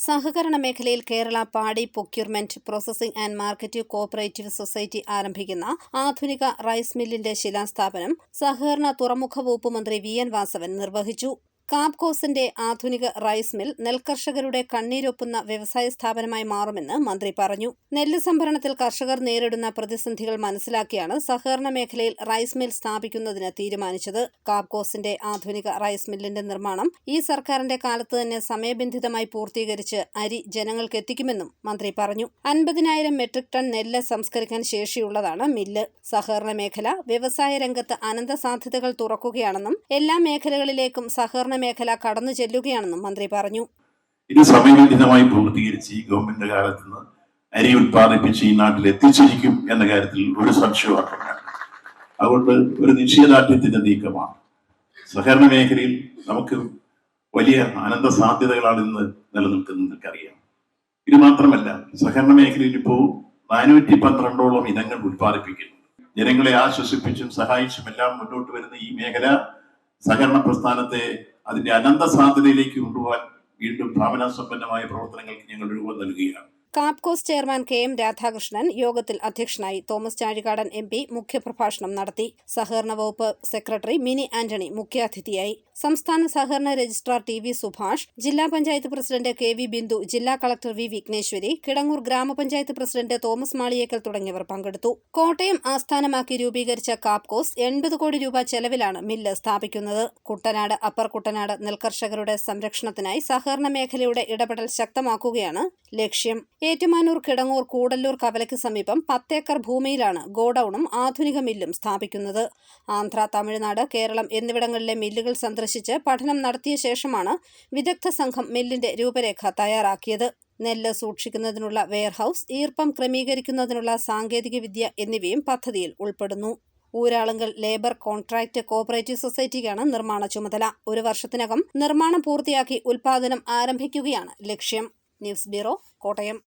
സഹകരണ മേഖലയിൽ Kerala paddy procurement processing and market cooperative society ആരംഭിക്കുന്ന ആധുനിക റൈസ് മില്ലിന്റെ ശിലാസ്ഥാപനം സഹകരണ തുറമുഖ വകുപ്പ് മന്ത്രി വി എൻ വാസവൻ നിർവഹിച്ചു. കാപ്കോസിന്റെ ആധുനിക റൈസ് മിൽ നെൽകർഷകരുടെ കണ്ണീരൊപ്പുന്ന വ്യവസായ സ്ഥാപനമായി മാറുമെന്ന് മന്ത്രി പറഞ്ഞു. നെല്ല് സംഭരണത്തിൽ കർഷകർ നേരിടുന്ന പ്രതിസന്ധികൾ മനസ്സിലാക്കിയാണ് സഹകരണ മേഖലയിൽ റൈസ് മിൽ സ്ഥാപിക്കുന്നതിന് തീരുമാനിച്ചത്. കാപ്കോസിന്റെ ആധുനിക റൈസ് മില്ലിന്റെ നിർമ്മാണം ഈ സർക്കാരിന്റെ കാലത്ത് തന്നെ സമയബന്ധിതമായി പൂർത്തീകരിച്ച് അരി ജനങ്ങൾക്ക് എത്തിക്കുമെന്നും മന്ത്രി പറഞ്ഞു. അൻപതിനായിരം മെട്രിക് ടൺ നെല്ല് സംസ്കരിക്കാൻ ശേഷിയുള്ളതാണ് മില്ല്. സഹകരണ മേഖല വ്യവസായ രംഗത്ത് അനന്ത സാധ്യതകൾ തുറക്കുകയാണെന്നും എല്ലാ മേഖലകളിലേക്കും സഹകരണ മേഖല കടന്നു ചെല്ലുകയാണെന്നും മന്ത്രി പറഞ്ഞു. ഇത് സമയബന്ധിതമായി പൂർത്തീകരിച്ച് ഈ ഗവൺമെന്റ് കാലത്ത് നിന്ന് അരി ഉത്പാദിപ്പിച്ച് ഈ നാട്ടിൽ എത്തിച്ചിരിക്കും എന്ന കാര്യത്തിൽ ഒരു സംശയമാണ്. അതുകൊണ്ട് ഒരു നിശ്ചയദാർഢ്യത്തിന്റെ നീക്കമാണ്. സഹകരണ മേഖലയിൽ നമുക്ക് വലിയ ആനന്ദ സാധ്യതകളാണ് ഇന്ന് നിലനിൽക്കുന്നത് അറിയാം. ഇത് മാത്രമല്ല സഹകരണ മേഖലയിൽ ഇപ്പോൾ നാനൂറ്റി പന്ത്രണ്ടോളം ഇനങ്ങൾ ഉത്പാദിപ്പിക്കുന്നു ജനങ്ങളെ ആശ്വസിപ്പിച്ചും സഹായിച്ചും എല്ലാം മുന്നോട്ട് വരുന്ന ഈ മേഖല സഹകരണ പ്രസ്ഥാനത്തെ അതിന്റെ അനന്ത സാധ്യതയിലേക്ക് കൊണ്ടുപോകാൻ വീണ്ടും ഭാവനാസമ്പന്നമായ പ്രവർത്തനങ്ങൾക്ക് ഞങ്ങൾ രൂപം നൽകുകയാണ്. Kapcos chairman K M Radhakrishnan യോഗത്തിൽ അധ്യക്ഷനായി തോമസ് ചാഴികാടൻ എം പി മുഖ്യപ്രഭാഷണം നടത്തി. സഹകരണ വകുപ്പ് സെക്രട്ടറി മിനി ആന്റണി മുഖ്യാതിഥിയായി. സംസ്ഥാന സഹകരണ രജിസ്ട്രാർ ടി വി സുഭാഷ് ജില്ലാ panchayat president K V Bindu ജില്ലാ കളക്ടർ വി വിഘ്നേശ്വരി കിടങ്ങൂർ ഗ്രാമപഞ്ചായത്ത് പ്രസിഡന്റ് തോമസ് മാളിയേക്കൽ തുടങ്ങിയവർ പങ്കെടുത്തു. കോട്ടയം ആസ്ഥാനമാക്കി രൂപീകരിച്ച കാപ്കോസ് എൺപത് കോടി രൂപ ചെലവിലാണ് മില്ല് സ്ഥാപിക്കുന്നത്. കുട്ടനാട് അപ്പർ കുട്ടനാട് നെൽകർഷകരുടെ സംരക്ഷണത്തിനായി സഹകരണ മേഖലയുടെ ഇടപെടൽ ശക്തമാക്കുകയാണ് ലക്ഷ്യം. ഏറ്റുമാനൂർ കിടങ്ങൂർ കൂടല്ലൂർ കവലയ്ക്ക് സമീപം പത്തേക്കർ ഭൂമിയിലാണ് ഗോഡൌണും ആധുനിക മില്ലും സ്ഥാപിക്കുന്നത്. ആന്ധ്ര തമിഴ്നാട് കേരളം എന്നിവിടങ്ങളിലെ മില്ലുകൾ സന്ദർശിച്ച് പഠനം നടത്തിയ ശേഷമാണ് വിദഗ്ധ സംഘം മില്ലിന്റെ രൂപരേഖ തയ്യാറാക്കിയത്. നെല്ല് സൂക്ഷിക്കുന്നതിനുള്ള വെയർഹൌസ് ഈർപ്പം ക്രമീകരിക്കുന്നതിനുള്ള സാങ്കേതികവിദ്യ എന്നിവയും പദ്ധതിയിൽ ഉൾപ്പെടുന്നു. ഊരാളുങ്കൽ ലേബർ കോൺട്രാക്ട് കോഓപ്പറേറ്റീവ് സൊസൈറ്റിക്കാണ് നിർമ്മാണ ചുമതല. ഒരു വർഷത്തിനകം നിർമ്മാണം പൂർത്തിയാക്കി ഉൽപാദനം ആരംഭിക്കുകയാണ് ലക്ഷ്യം. News bureau Kottayam.